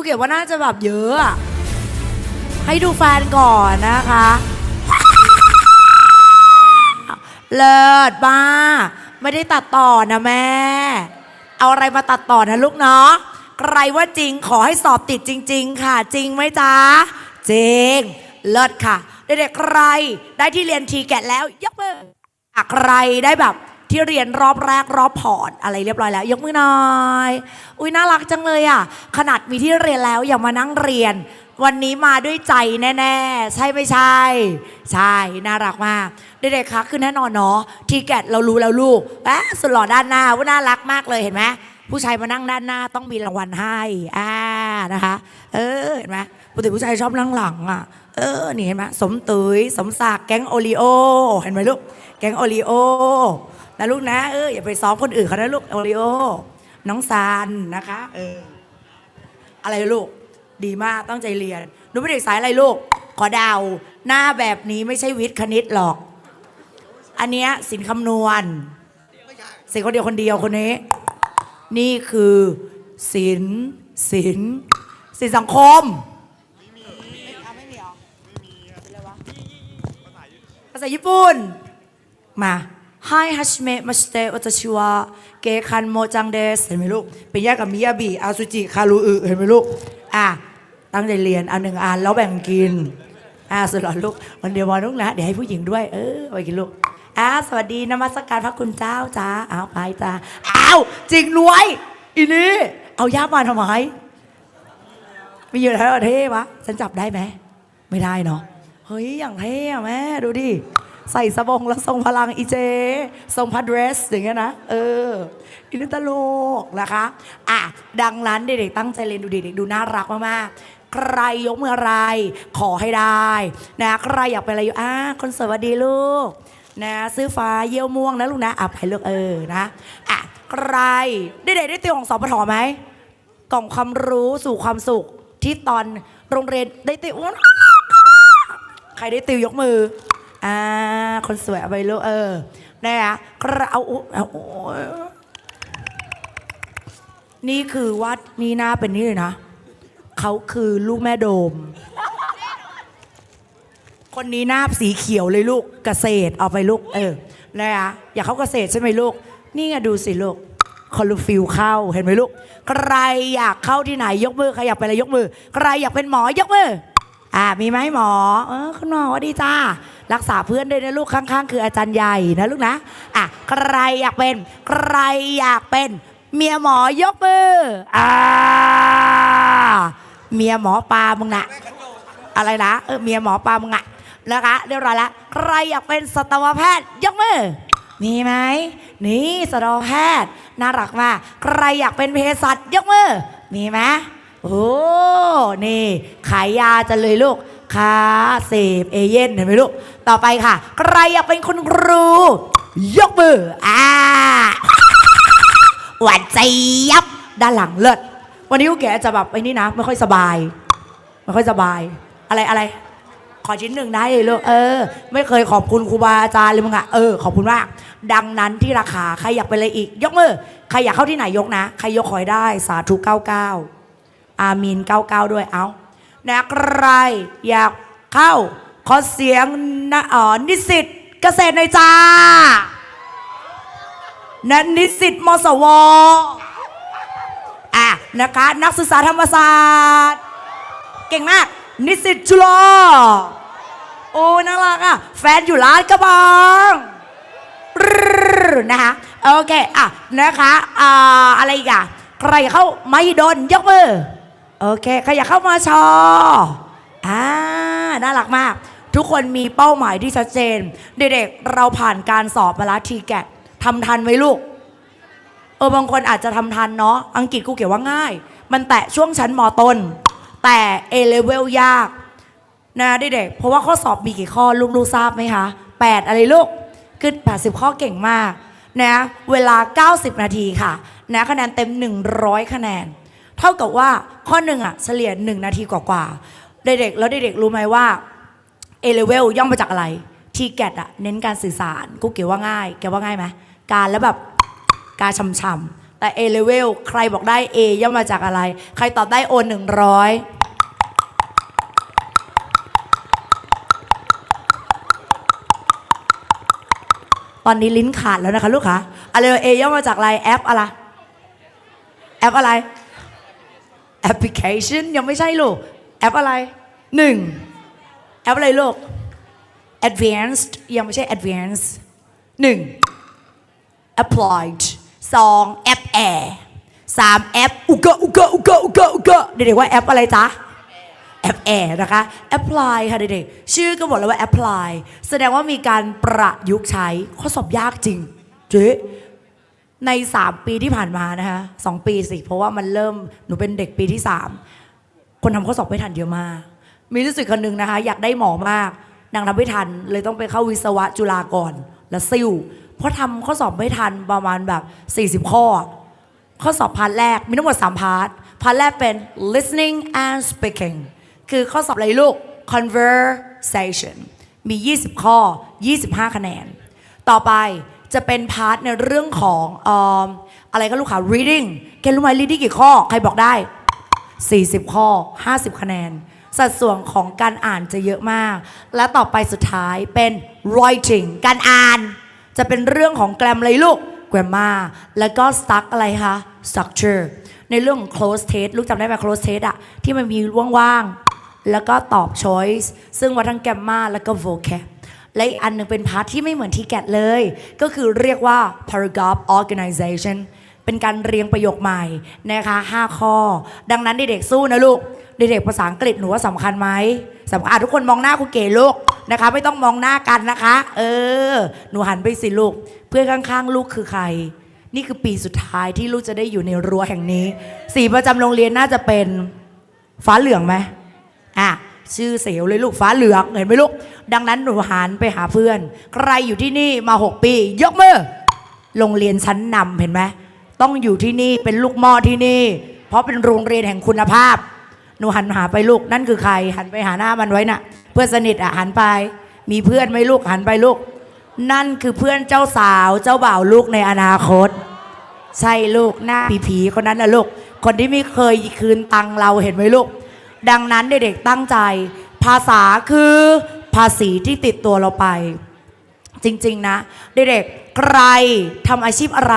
กูเก็บว่าน่าจะแบบเยอะอะให้ดูแฟนก่อนนะคะ เลิศบ้า ไม่ได้ตัดต่อนะแม่ เอาอะไรมาตัดต่อนะลูกเนาะใครว่าจริงขอให้สอบติดจริง ๆ ค่ะ จริงไหมจ๊ะ จริง เลิศค่ะ เด็กๆใครได้ที่เรียนทีแกะแล้วยกมืออะใครได้แบบ ที่เรียนรอบแรกรอบพอร์ตอะไรเรียบร้อยแล้ว ยกมือหน่อย อุ้ยน่ารักจังเลยอะ ขนาดมีที่เรียนแล้วอย่ามานั่งเรียน วันนี้มาด้วยใจแน่ ๆ ใช่ไม่ใช่ ใช่ น่ารักมากเด็กๆคะคือแน่นอนเนาะทีแกตเรารู้แล้วลูกแอะสุดหล่อด้านหน้าว่าน่ารักมากเลยเห็นไหมผู้ชายมานั่งด้านหน้าต้องมีรางวัลให้อ่านะคะ เออเห็นไหมปกติผู้ชายชอบนั่งหลังอะ เออ นี่เห็นไหมสมตุยสมศักดิ์แก๊งโอริโอ เห็นไหมลูก แก๊งโอริโอ นะลูกนะเอออย่าไปซ้อมคนอื่นเขานะลูกโอริโอ น้องซานนะคะ เออ อะไรลูก ดีมากตั้งใจเรียนหนูเป็นเด็กสายอะไรลูก ขอดาว หน้าแบบนี้ไม่ใช่วิทย์คณิตหรอก อันเนี้ยสินคำนวณสินคนเดียวคนเดียวคนนี้ นี่คือสินสินสินสังคมภาษาญี่ปุ่น มา ไฮฮัชเมะมาสเตวัตชิวะเกคันโมจังเดสเห็นไหมลูกเป็นญาติกับมิยาบิอาซุจิคารุอึเห็นไหมลูกอะตั้งใจเรียนอันหนึ่งอันแล้วแบ่งกินอะสุดหล่อลูกวันเดียววันลูกนะเดี๋ยวให้ผู้หญิงด้วยเออไปกินลูกอะสวัสดีนมัสการพระคุณเจ้าจ้าอ้าวไปจ้าอ้าวจริงรวยอีนี่เอาย่ามาทำไมมีอยู่แล้วเท่ปะฉันจับได้ไหมไม่ได้เนาะเฮ้ยอย่างเท่อะแม่ดูดิ ใส่สบงแล้วทรงพลังอีเจ ทรงพัดเดรสอย่างเงี้ยนะ เอออินตลกนะคะ อะ ดังนั้นเด็กๆตั้งใจเรียนดูเด็กๆดูน่ารักมากๆ ใครยกมืออะไร ขอให้ได้นะใครอยากเป็นอะไรอยู่อะคนสวัสดีลูกนะซื้อฟ้าเยี่ยวม่วงนะลูกนะอะไปเลือกเออนะอะใครเด็กๆได้ติวของสปทไหมกล่องความรู้สู่ความสุขที่ตอนโรงเรียนได้ติวใครได้ติวยกมือ อ่า คนสวยเอาไปลูกเออนะคะเอาอุเอาโอ้ยนี่คือวัดนี่หน้าเป็นนี่เลยนะเขาคือลูกแม่โดม คนนี้หน้าสีเขียวเลยลูกเกษตรเอาไปลูกเออนะคะอยากเข้าเกษตรใช่ไหมลูก นี่ไงดูสิลูกคอลูฟิลเข้าเห็นไหมลูก ใครอยากเข้าที่ไหนยกมือใครอยากเป็นอะไรยกมือ ใครอยากเป็นหมอยกมือ อ่ามีไหมหมอ เออคุณหมอสวัสดีจ้า รักษาเพื่อนด้วยนะลูกข้าง ๆ คืออาจารย์ใหญ่นะลูกนะอะใครอยากเป็นใครอยากเป็น เมียหมอยกมืออ่าเมียหมอปลามึงนะอะไรนะเออเมียหมอปลามึงอะนะคะเรียบร้อยแล้วใครอยากเป็นสัตวแพทย์ยกมือมีไหมนี่สัตวแพทย์น่ารักมากใครอยากเป็นเภสัชยกมือมีไหมโอ้นี่ขายยาจะเลยลูก ค้าเสพเอเย่นเห็นไหมลูก ต่อไปค่ะ ใครอยากเป็นคุณครู ยกมืออ่าหวานใจยับด้านหลังเลิศวันนี้กูกแกจะแบบไอ้นี่นะ ไม่ค่อยสบาย ไม่ค่อยสบาย อะไรอะไร ขอชิ้นหนึ่งได้เลยลูกเออ ไม่เคยขอบคุณครูบาอาจารย์เลยมึงอะเออขอบคุณมาก ดังนั้นที่ราคาใครอยากไปเลยอีก ยกมือ ใครอยากเข้าที่ไหนยกนะ ใครยกขอยได้ สาธุ99อามีน99ด้วยเอา นะใครอยากเข้า ขอเสียงนะอ๋อนิสิตเกษตรหน่อยจ้านะนิสิตมสวอะนะคะนักศึกษาธรรมศาสตร์ เก่งมาก นิสิตจุฬาโอ้น่ารักอะ แฟนอยู่ร้านกระบังนะคะโอเค อะ นะคะอ่าอะไรอีกอะ ใครเข้าไม่โดนยกมือ โอเคใครอยากเข้ามาชออ่าน่ารักมาก ทุกคนมีเป้าหมายที่ชัดเจน เด็กๆเราผ่านการสอบมาแล้วทีแกะทำทันไหมลูก เออบางคนอาจจะทำทันเนาะอังกฤษกูเขียนว่าง่าย มันแตะช่วงชั้นมต้น แต่ A level ยากนะเด็กๆเพราะว่าข้อสอบมีกี่ข้อลูกๆทราบไหมคะ8 อะไรลูกคือ80 ข้อเก่งมากนะเวลา 90 นาทีค่ะ นะคะแนนเต็ม 100 คะแนน เท่ากับว่าข้อหนึ่งอะเฉลี่ย1นาทีกว่าๆเด็กๆแล้วเด็กๆรู้ไหมว่า A level ย่อมมาจากอะไร T GAT อะเน้นการสื่อสารกูเกี่ยวว่าง่ายแกว่าง่ายไหมการแล้วแบบการชำชำแต่ A level ใครบอกได้ A ย่อมมาจากอะไร ใครตอบได้ O 100 ตอนนี้ลิ้นขาดแล้วนะคะลูกค้าอะไรเอย่อมมาจากอะไรแอปอะไร แอปอะไร แอปพลิเคชันยังไม่ใช่ลูก แอปอะไรหนึ่งแอปอะไรลูก advanced ยังไม่ใช่ advanced หนึ่ง applied สองแอปแอร์สามแอปอุกะอุกะอุกะอุกะอุกะเด็กๆว่าแอปอะไรจ๊ะแอปแอร์นะคะ apply ค่ะเด็กๆชื่อก็บอกแล้วว่า apply แสดงว่ามีการประยุกต์ใช้ข้อสอบยากจริงเจ๊ ใน 3 ปีที่ผ่านมานะคะสองปีสิ เพราะว่ามันเริ่มหนูเป็นเด็กปีที่ 3 คนทำข้อสอบไม่ทันเยอะมาก มีรู้สึกคนหนึ่งนะคะ อยากได้หมอมาก นางทำไม่ทัน เลยต้องไปเข้าวิศวะจุฬาก่อนแล้วซิ่วเพราะทำข้อสอบไม่ทันประมาณแบบ 40 ข้อ ข้อสอบพาร์ทแรกมีทั้งหมด 3 พาร์ท พาร์ทแรกเป็น listening and speaking คือข้อสอบอะไรลูก conversation มี 20 ข้อ 25 คะแนน ต่อไป จะเป็นพาร์ทในเรื่องของเอมอะไรก็ลูกค่ะ reading แกรู้ไหม reading กี่ข้อ ใครบอกได้ 40 ข้อ 50 คะแนน สัดส่วนของการอ่านจะเยอะมาก และต่อไปสุดท้ายเป็น writing การอ่าน จะเป็นเรื่องของแกรมอะไรลูก grammar แล้วก็ stuck อะไรคะ structure ในเรื่องของ close test ลูกจำได้ไหม close test อะที่มันมีว่างๆ แล้วก็ตอบ choice ซึ่งว่าทั้ง grammar แล้วก็ vocab และอีกอันหนึงเป็นพาร์ทที่ไม่เหมือนที่แกดเลย ก็คือเรียกว่า paragraph organization เป็นการเรียงประโยคใหม่นะคะ5ข้อ ดังนั้นเด็กๆสู้นะลูก เด็กๆภาษาอังกฤษหนูว่าสำคัญไหมสำคัญทุกคนมองหน้าคุณเก๋ลูกนะคะ ไม่ต้องมองหน้ากันนะคะ เออ หนูหันไปสิลูก เพื่อนข้างๆ ลูกคือใคร นี่คือปีสุดท้ายที่ลูกจะได้อยู่ในรั้วแห่งนี้ สีประจำโรงเรียนน่าจะเป็นฟ้าเหลืองไหมอะ ชื่อเสียวเลยลูกฟ้าเหลืองเห็นไหมลูก ดังนั้นหนูหันไปหาเพื่อน ใครอยู่ที่นี่มา 6 ปี ยกมือโรงเรียนชั้นนำเห็นไหมต้องอยู่ที่นี่เป็นลูกหม้อที่นี่ เพราะเป็นโรงเรียนแห่งคุณภาพ หนูหันหาไปลูกนั่นคือใคร หันไปหาหน้ามันไว้นะ่ะ เพื่อนสนิทอะหันไป มีเพื่อนไหมลูกหันไปลูก นั่นคือเพื่อนเจ้าสาวเจ้าบ่าวลูกในอนาคต ใช่ลูกหน้าผีๆคนนั้นแหละลูกคนที่ไม่เคยคืนตังเราเห็นไหมลูก ดังนั้นเด็กๆตั้งใจ ภาษาคือภาษีที่ติดตัวเราไป จริงๆนะ เด็กๆใครทำอาชีพอะไร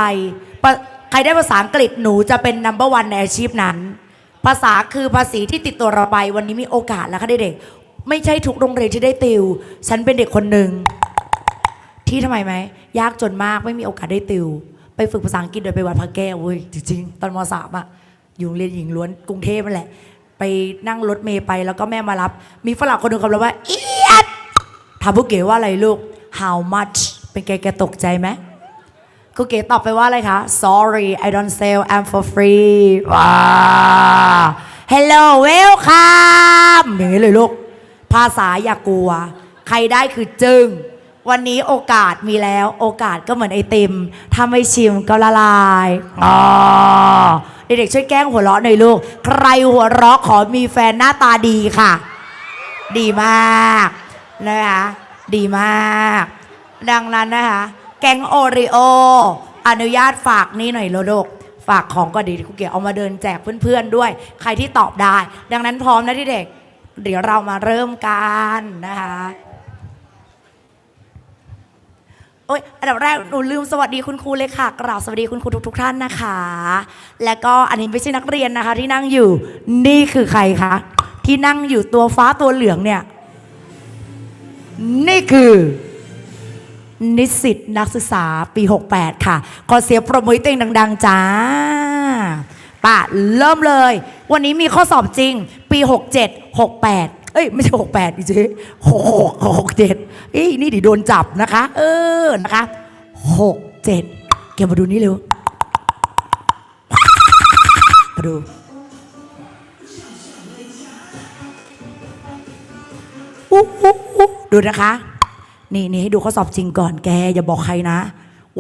ะใครได้ภาษาอังกฤษหนูจะเป็นนัมเบอร์วันในอาชีพนั้น ภาษาคือภาษีที่ติดตัวเราไป วันนี้มีโอกาสแล้วค่ะเด็กๆไม่ใช่ทุกโรงเรียนที่ได้ติว ฉันเป็นเด็กคนหนึ่งที่ทำไมไหมยากจนมากไม่มีโอกาสได้ติว ไปฝึกภาษาอังกฤษโดยไปวัดพระแก้วเว้ยจริงๆตอนมสามอะอยู่โรงเรียนหญิงล้วนกรุงเทพนั่นแหละ ไปนั่งรถเมย์ไปแล้วก็แม่มารับ มีฝรั่งคนหนึ่งคำเราว่าเอียดถามพวกเก๋ว่าอะไรลูก how much เป็นแกแกตกใจไหมครูเก๋ตอบไปว่าอะไรคะ sorry I don't sell I'm for free ว้า hello welcome อย่างนี้เลยลูก ภาษาอย่ากกลัว ใครได้คือจึง วันนี้โอกาสมีแล้ว โอกาสก็เหมือนไอติม ถ้าไม่ชิมก็ละลายอ๋อ เด็กๆช่วยแกล้งหัวเราะหน่อยลูก ใครหัวเราะขอมีแฟนหน้าตาดีค่ะ ดีมากนะคะดีมาก ดังนั้นนะคะ แกงโอริโอ อนุญาตฝากนี่หน่อยโลดกฝากของก็ดีคุณเก๋เอามาเดินแจกเพื่อนๆด้วย ใครที่ตอบได้ ดังนั้นพร้อมนะที่เด็ก เดี๋ยวเรามาเริ่มกันนะคะ โอ้ยอันดับแรกหนูลืมสวัสดีคุณครูเลยค่ะกราบสวัสดีคุณครูทุกๆท่านนะคะ และก็อันนี้ไม่ใช่นักเรียนนะคะ ที่นั่งอยู่นี่คือใครคะที่นั่งอยู่ตัวฟ้าตัวเหลืองเนี่ย นี่คือ นิสิตนักศึกษาปี 68 ค่ะ ขอเสียงปรบมือเตัวเองดัง ๆ จ้าป่ะเริ่มเลย วันนี้มีข้อสอบจริง ปี 67 68 เอ้ย ไม่ใช่68ดิเจ๊66 67เอ้ยนี่ดิโดนจับนะคะ เออนะคะ67เก็บมาดูนี่เร็วมาดูอุ๊อุ๊อุ๊ดูนะคะ นี่นี่ให้ดูข้อสอบจริงก่อนแก อย่าบอกใครนะ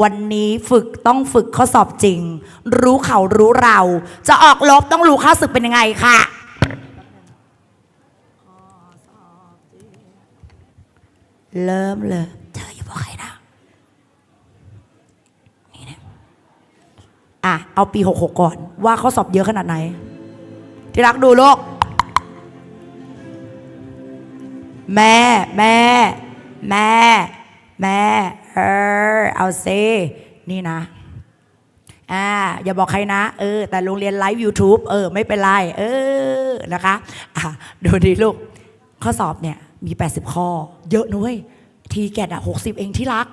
วันนี้ฝึกต้องฝึกข้อสอบจริง รู้เขารู้เรา จะออกลบต้องรู้ค่าศึกเป็นยังไงค่ะ เริ่มเลยเธออย่าบอกใครนะนี่นะอะ เอาปี66ก่อน ว่าข้อสอบเยอะขนาดไหน ที่รักดูลูกแม่ แม่ แม่ แม่ เออ เอาซินี่นะอ่าอย่าบอกใครนะ เออ แต่โรงเรียนไลฟ์ YouTube เออ ไม่เป็นไร เออ นะคะ อะ ดูดีลูก ข้อสอบเนี่ย มี 80 ข้อ เยอะนุ้ยทีแกดอะ60เองที่รัก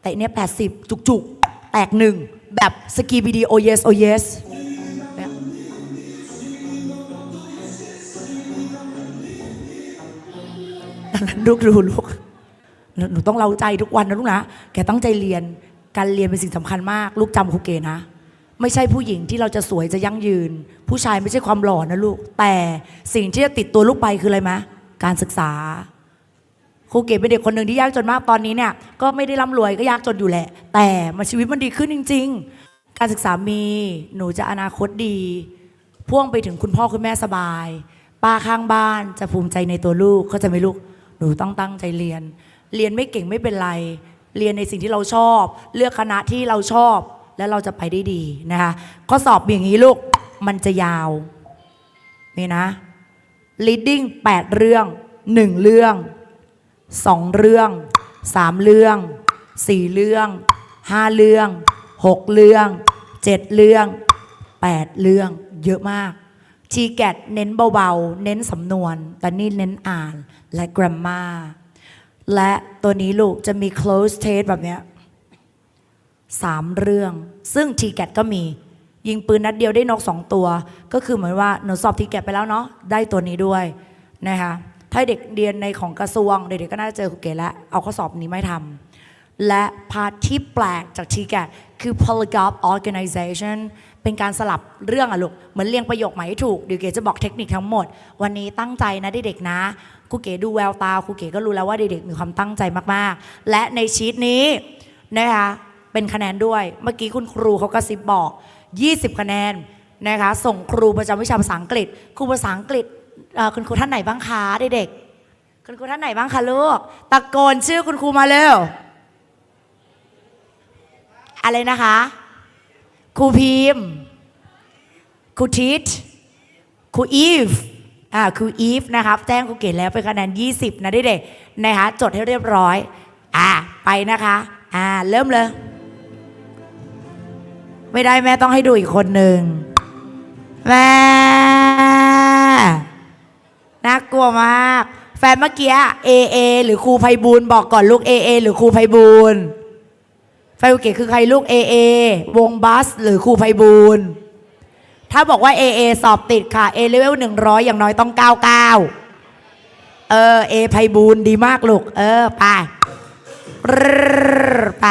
แต่เนี่ย80จุกๆ แตกหนึ่ง แบบสกีบีดีโอเยสโอเยสลูกดูลูกหนูต้องเล่าใจทุกวันนะลูกนะ แกตั้งใจเรียน การเรียนเป็นสิ่งสำคัญมาก ลูกจำครูเกนะ ไม่ใช่ผู้หญิงที่เราจะสวยจะยั่งยืน ผู้ชายไม่ใช่ความหล่อนะลูก แต่สิ่งที่จะติดตัวลูกไปคืออะไรมะ การศึกษาครูเก๋เป็นเด็กคนหนึ่งที่ยากจนมากตอนนี้เนี่ยก็ไม่ได้ร่ำรวยก็ยากจนอยู่แหละ แต่มาชีวิตมันดีขึ้นจริง ๆ การศึกษามีหนูจะอนาคตดี พ่วงไปถึงคุณพ่อคุณแม่สบาย ป้าข้างบ้านจะภูมิใจในตัวลูกเขาจะไม่ลูกหนูต้องตั้งใจเรียน เรียนไม่เก่งไม่เป็นไร เรียนในสิ่งที่เราชอบ เลือกคณะที่เราชอบแล้วเราจะไปได้ดีนะคะข้อสอบอย่างนี้ลูกมันจะยาวนี่นะ reading 8 เรื่อง 1 เรื่อง 2 เรื่อง 3 เรื่อง 4 เรื่อง 5 เรื่อง 6 เรื่อง 7 เรื่อง 8 เรื่องเยอะมากทีแกตเน้นเบาๆ เน้นสำนวน แต่นี่เน้นอ่านและ grammar และตัวนี้ลูกจะมี close test แบบเนี้ยสามเรื่อง ซึ่งทีแกตก็มี ยิงปืนนัดเดียวได้นกสองตัว ก็คือเหมือนว่าหนูสอบทีแกตไปแล้วเนาะได้ตัวนี้ด้วยนะคะถ้าเด็กเรียนในของกระทรวงเด็กๆก็น่าจะเจอครูเก๋แล้วเอาข้อสอบนี้ไม่ทำและพาร์ทที่แปลกจากทีแกตคือ polyglot organization เป็นการสลับเรื่องอะลูก เหมือนเรียงประโยคใหม่ให้ถูกเดี๋ยวเก๋จะบอกเทคนิคทั้งหมด วันนี้ตั้งใจนะเด็กๆนะครูเก๋ดูแววตาครูเก๋ก็รู้แล้วว่าเด็กๆมีความตั้งใจมากๆ และในชีตนี้นะคะเป็นคะแนนด้วยเมื่อกี้คุณครูเขากระซิบบอก 20 คะแนนนะคะส่งครูประจำวิชาภาษาอังกฤษ ครูภาษาอังกฤษคุณครูท่านไหนบ้างคะเด็กๆคุณครูท่านไหนบ้างคะลูกตะโกนชื่อคุณครูมาเร็วอะไรนะคะ ครูพิมพ์ครูทิทครูอีฟอ่าครูอีฟนะครับแจ้งครูเกศแล้วเป็นคะแนน 20 นะเด็กๆนะคะจดให้เรียบร้อยอ่าไปนะคะอ่าเริ่มเลย ไม่ได้แม่ต้องให้ดูอีกคนหนึ่งแม่น่ากลัวมาก แฟนเมื่อกี้เอเอหรือครูไพบูลบอกก่อนลูกเอเอหรือครูไพบูลแฟนเก๋คือใครลูกเอเอวงบัส หรือครูไพบูลถ้าบอกว่าเอเอสอบติดค่ะเอเลเวลหนึ่งร้อยอย่างน้อยต้องเก้าเก้าเออเอไพบูลดีมากลูก เออ ไปไป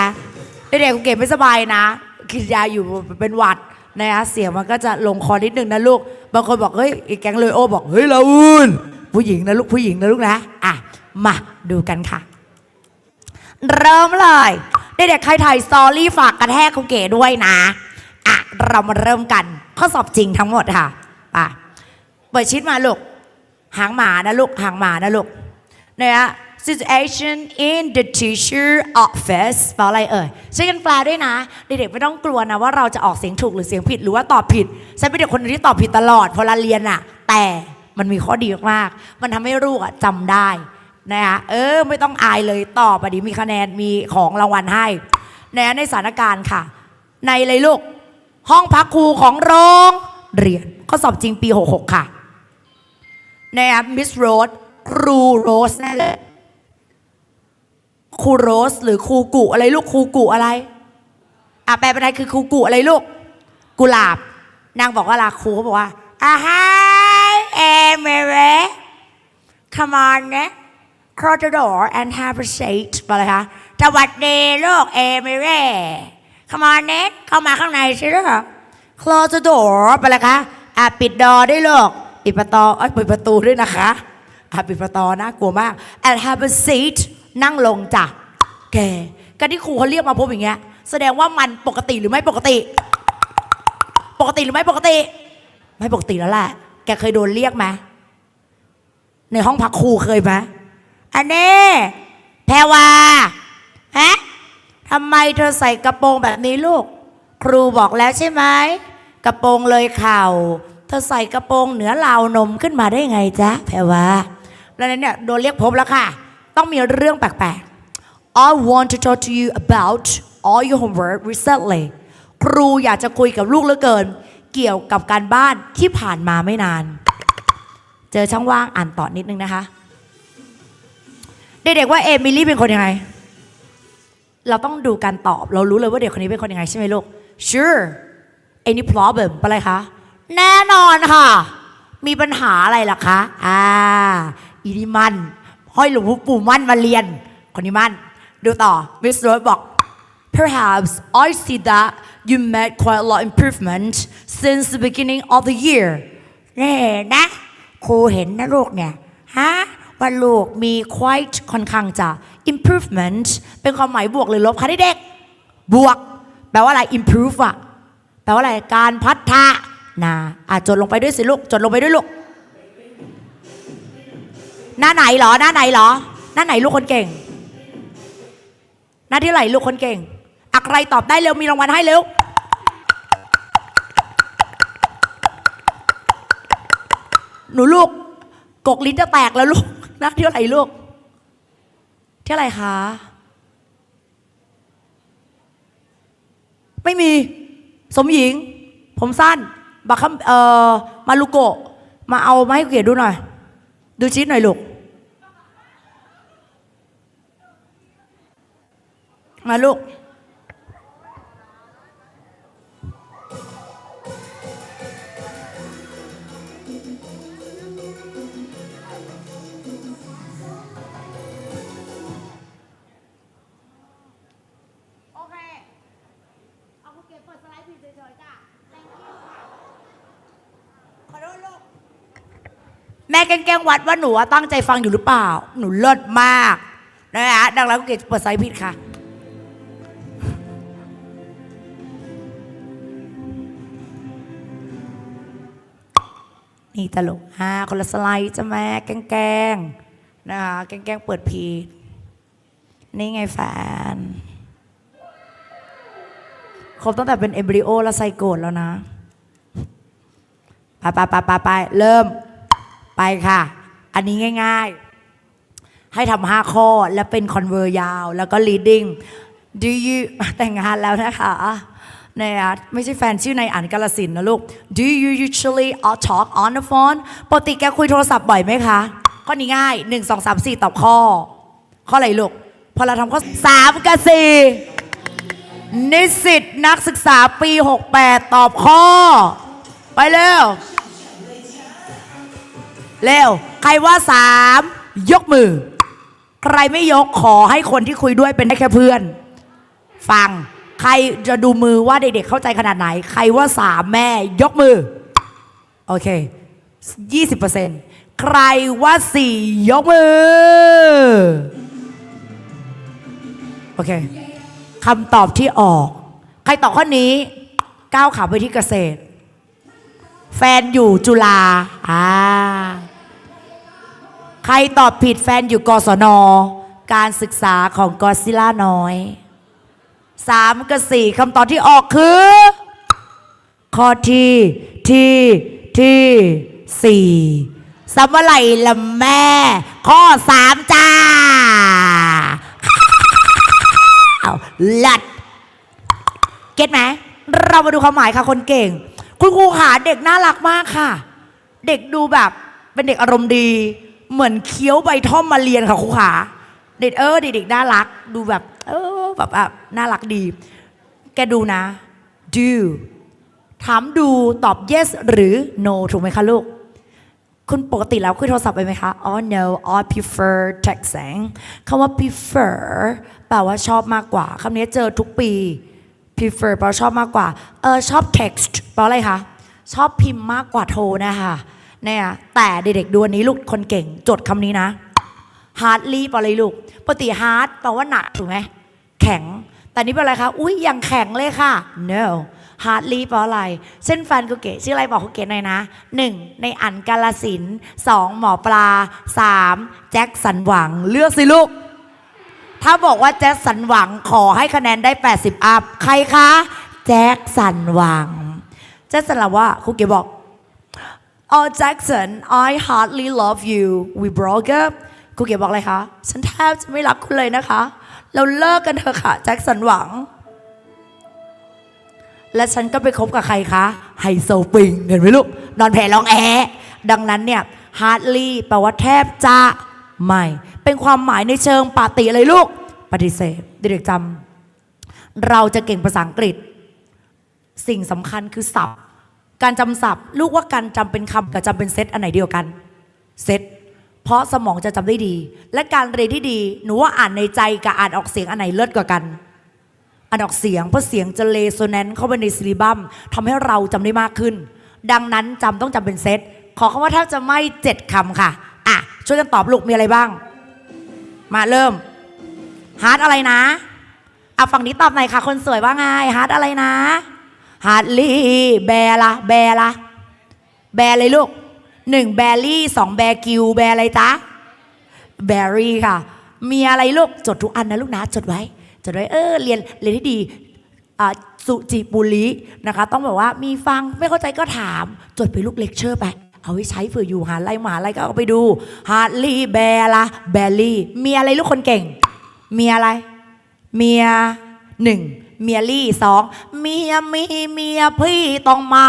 เด็กๆครูเก๋ไม่สบายนะ กินยาอยู่เป็นหวัดนะคะเสียงมันก็จะลงคอนิดนึงนะลูก บางคนบอกเฮ้ยไอ้แก๊งเลยโอบอกเฮ้ยเราอุ่นผู้หญิงนะลูกผู้หญิงนะลูกนะอะมาดูกันค่ะ เริ่มเลยเด็กๆใครถ่ายสตอรี่ฝากกระแทกคุณเก๋ด้วยนะอะเรามาเริ่มกัน ข้อสอบจริงทั้งหมดค่ะอะเปิดชิดมาลูกหางหมานะลูกหางหมานะลูกเนี่ย situation in the teacher office แปลอะไรเอ่ยช่วยกันแปลด้วยนะ เด็กๆไม่ต้องกลัวนะว่าเราจะออกเสียงถูกหรือเสียงผิดหรือว่าตอบผิดฉันเป็นเด็กคนที่ตอบผิดตลอดพอเราเรียนอะแต่มันมีข้อดีมากๆมันทำให้ลูกอะจำได้นะคะเออไม่ต้องอายเลยตอบอะดีมีคะแนนมีของรางวัลให้นะในสถานการณ์ค่ะ ในเลยลูกห้องพักครูของโรงเรียนข้อสอบจริงปี 66 ค่ะนะมิสโรสครูโรสแน่เลย รูโรส หรือครูกุอะไรลูกครูกุอะไรอะแปลเป็นไทยคือครูกุอะไรลูก กุหลาบ นางบอกว่าลาครูเขาบอกว่าอ่าฮายเอเมเร come on นะ close the door and have a seat ไปเลยคะสวัสดีลูกเอเมเร come on เน็ตเข้ามาข้างในสิลูก close the door ไปเลยคะอะปิดดอด้วยลูกปิดประตูเอ้ยปิดประตูด้วยนะคะอะปิดประตูน่ากลัวมาก and have a seat นั่งลงจ้ะแกการที่ครูเขาเรียกมาพบอย่างเงี้ย แสดงว่ามันปกติหรือไม่ปกติ ปกติหรือไม่ปกติ ไม่ปกติแล้วแหละแกเคยโดนเรียกไหมในห้องพักครูเคยไหมอันนี้แพรวาฮะทำไมเธอใส่กระโปรงแบบนี้ลูก ครูบอกแล้วใช่ไหมกระโปรงเลยเข่า เธอใส่กระโปรงเหนือราวนมขึ้นมาได้ไงจ๊ะแพรวาแล้วนั้นเนี่ยโดนเรียกพบแล้วค่ะ ต้องมีเรื่องแปลกๆ I want to talk to you about all your homework recently ครูอยากจะคุยกับลูกเหลือเกิน เกี่ยวกับการบ้านที่ผ่านมาไม่นาน เจอช่องว่างอ่านต่อนิดนึงนะคะ เด็กๆว่าเอมิลี่เป็นคนยังไง เราต้องดูการตอบ เรารู้เลยว่าเด็กคนนี้เป็นคนยังไงใช่ไหมลูก sure any problem อะไรคะ แน่นอนค่ะ มีปัญหาอะไรล่ะคะ อ่า อีนี่มัน ห้อยหลวงปู่มั่นมาเรียน คนนี้มั่น ดูต่อมิสโรสบอก perhaps I see that you made quite a lot improvement since the beginning of the year แน่นะครูเห็นนะลูกเนี่ยฮะว่าลูกมี quite ค่อนข้างจะ improvement เป็นความหมายบวกหรือลบคะเด็กๆบวก แปลว่าอะไร improve อะแปลว่าอะไรการพัฒนาอะจดลงไปด้วยสิลูกจดลงไปด้วยลูก หน้าไหนเหรอ หน้าไหนเหรอ หน้าไหนลูกคนเก่ง หน้าที่ไหนลูกคนเก่งอะใครตอบได้เร็วมีรางวัลให้เร็วหนูลูก กกลิ้นจะแตกแล้วลูกนักเที่ยวไหนลูก เที่ยวไหนคะไม่มี สมหญิง ผมสั้นบักคำเอ่อมาลุโก มาเอามาให้เกียรติดูหน่อย ดูชีสหน่อยลูก มาลูก แม่แกล้งวัดว่าหนูอะตั้งใจฟังอยู่หรือเปล่า หนูเลิศมากนะฮะดังนั้นคุณเก็บเปิดไลด์ผิดค่ะ นี่ตลกอ่าคนละสไลด์จ้ะแม่แกล้งๆนะคะแกล้งๆเปิดผิด นี่ไงแฟนครบตั้งแต่เป็นเอมบริโอแล้วไซโกดแล้วนะไปไปไปไปไปเริ่ม ไปค่ะ อันนี้ง่าย ๆ ให้ทำห้าข้อแล้วเป็นคอนเวอร์ยาว แล้วก็ reading do you แต่งงานแล้วนะคะเนี่ยไม่ใช่แฟนชื่อนายอ่านกาลสินนะลูก do you usually talk on the phone ปกติแกคุยโทรศัพท์บ่อยไหมคะข้อนี้ง่าย 1 2 3 4 ตอบข้อ ข้ออะไรลูก พอเราทำข้อ 3 กับ 4 นิสิตนักศึกษาปี 68 ตอบข้อ ไปเร็ว เร็ว ใครว่าสามยกมือ ใครไม่ยกขอให้คนที่คุยด้วยเป็นได้แค่เพื่อน ฟัง ใครจะดูมือว่าเด็กๆเข้าใจขนาดไหน ใครว่าสามแม่ยกมือ โอเค20%ใครว่าสี่ยกมือ โอเคคำตอบที่ออก ใครตอบข้อนี้ ก้าวขาไปที่เกษตร แฟนอยู่จุฬาอ่า ใครตอบผิดแฟนอยู่กศน การศึกษาของกอซิล่าน้อยสามกับสี่คำตอบที่ออกคือข้อที่ที่ที่สี่สำอะไรละแม่ ข้อสามจ้าเอาลัด เก็ตไหม เรามาดูความหมายค่ะคนเก่ง คุณครูขาเด็กน่ารักมากค่ะ เด็กดูแบบเป็นเด็กอารมณ์ดี เหมือนเคี้ยวใบท่อมมาเรียนค่ะครูขาเด็กเออเด็กๆน่ารัก ดูแบบ เออแบบแบบน่ารักดี แกดูนะ do ถามดูตอบ yes หรือ no ถูกไหมคะลูก คุณปกติแล้วคุยโทรศัพท์ไปไหมคะอ๋อ no I prefer texting คำว่า prefer แปลว่าชอบมากกว่าคำนี้เจอทุกปี prefer แปลว่าชอบมากกว่า เออชอบ text แปลว่าอะไรคะ ชอบพิมพ์มากกว่าโทรนะคะ เนี่ยแต่เด็กๆดูอันนี้ลูกคนเก่ง จดคำนี้นะ hardly ปลว่าอะไรลูกปกติ hard แปลว่าหนักถูกไหมแข็ง แต่นี่เป็นอะไรคะอุ้ยยังแข็งเลยค่ะ no hardly แปลอะไรเช่นแฟนกูเก๋ชื่ออะไรบอกกูเก๋หน่อยนะหนึ่งในอันกาลสินสองหมอปลาสามแจ็คสันหวังเลือกสิลูก ถ้าบอกว่าแจ็คสันหวังขอให้คะแนนได้ 80 อัพ ใครคะ แจ็คสันหวังแจ็คสันหวังว่าครูเก๋บอก Oh Jackson I hardly love you we broke up ครูเก๋บอกอะไรคะ ฉันแทบจะไม่รักคุณเลยนะคะ เราเลิกกันเถอะค่ะ แจ็คสันหวัง และฉันก็ไปคบกับใครคะ ไฮโซปิงเห็นไหมลูก นอนแผ่ร้องแอ ดังนั้นเนี่ย hardly แปลว่าแทบจะไม่ เป็นความหมายในเชิงปาติอะไรลูก ปฏิเสธ เด็กจำเราจะเก่งภาษาอังกฤษ สิ่งสำคัญคือศัพท์ การจำศัพท์ ลูกว่าการจำเป็นคำกับจำเป็นเซตอันไหนเดียวกัน เซตเพราะสมองจะจำได้ดี และการเรียนที่ดี หนูว่าอ่านในใจกับอ่านออกเสียงอันไหนเลิศกว่ากันอ่านออกเสียงเพราะเสียงจะเลโซแนนเข้าไปในซิลิบัมทำให้เราจำได้มากขึ้น ดังนั้นจำต้องจำเป็นเซตขอคำว่าถ้าจะไม่เจ็ดคำค่ะอะช่วยกันตอบลูกมีอะไรบ้าง มาเริ่มฮาร์ดอะไรนะเอาฝั่งนี้ตอบหน่อยค่ะ คนสวยว่าไงฮาร์ดอะไรนะ ฮาร์ดลี่แบร์ละแบร์ละแบร์เลยลูกหนึ่งแบรี่สองแบร์กิวแบร์อะไรจ๊ะแบรี่ค่ะ มีอะไรลูกจดทุกอันนะลูกนะจดไว้ จดไว้เออเรียนเรียนที่ดีอ่าสุจิบุรีนะคะ ต้องบอกว่ามีฟังไม่เข้าใจก็ถาม จดไปลูกเลคเชอร์ไป เอาไว้ใช้เผื่ออยู่หาอะไรมหาอะไรก็เอาไปดูฮาร์ดลี่แบร์ละแบรี่มีอะไรลูกคนเก่ง มีอะไร เมียหนึ่ง เมียลี่สองเมียมีเมียพี่ต้องมา